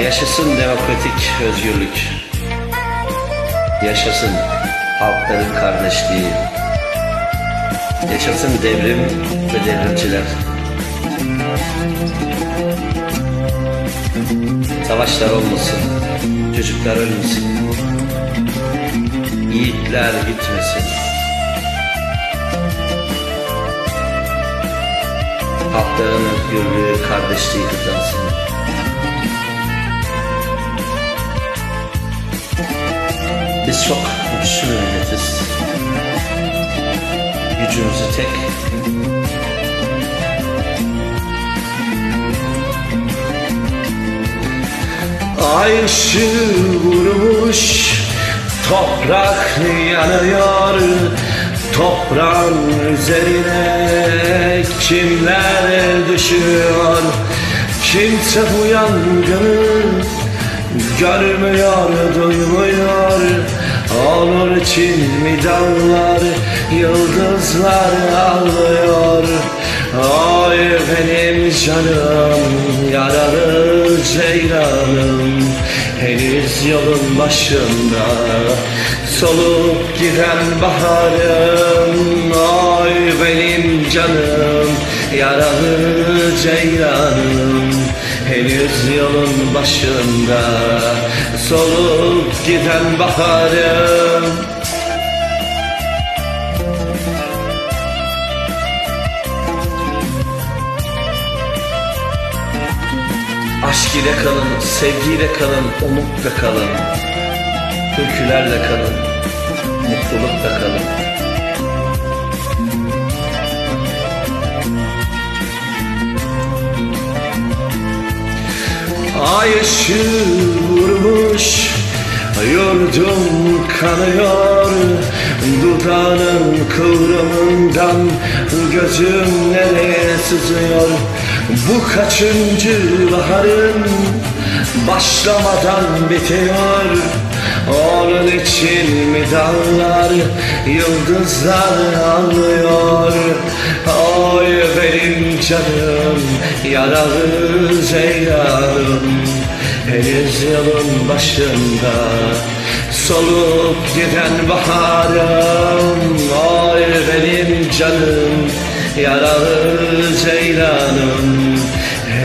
Yaşasın demokratik özgürlük. Yaşasın halkların kardeşliği. Yaşasın devrim ve devrimciler. Savaşlar olmasın, çocuklar ölmesin. Yiğitler gitmesin. Halkların özgürlüğü, kardeşliği kazansın. Çok güçlü bir milletiz. Gücümüzü tek Ay ışığı vurmuş Toprak yanıyor Toprağın üzerine kimler düşüyor Kimse bu yangını görmüyor, duymuyor için mi dağlar, yıldızlar ağlıyor. Ay benim canım, yaralı ceylanım. Henüz yolun başında Solup giden baharım. Ay benim canım Yaralı ceylanım. Henüz yolun başında Solup giden baharım Aşk ile kalın, sevgiyle kalın, umutla kalın. Türkülerle kalın, mutlulukla kalın. Ay ışığı vurmuş, yurdum kanıyor. Dudağının kıvrımından gözüm nereye sızıyor? Bu kaçıncı baharın başlamadan bitiyor? Onun için mi dağlar yıldızlar ağlıyor Oy benim canım yaralı ceylanım Henüz yolun başında solup giden baharım. Oy benim canım yaralı ceylanım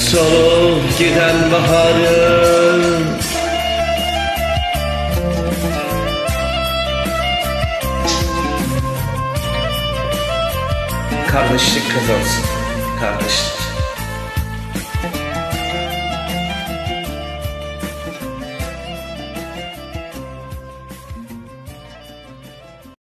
solup giden baharım Kardeşlik kazansın, kardeşlik.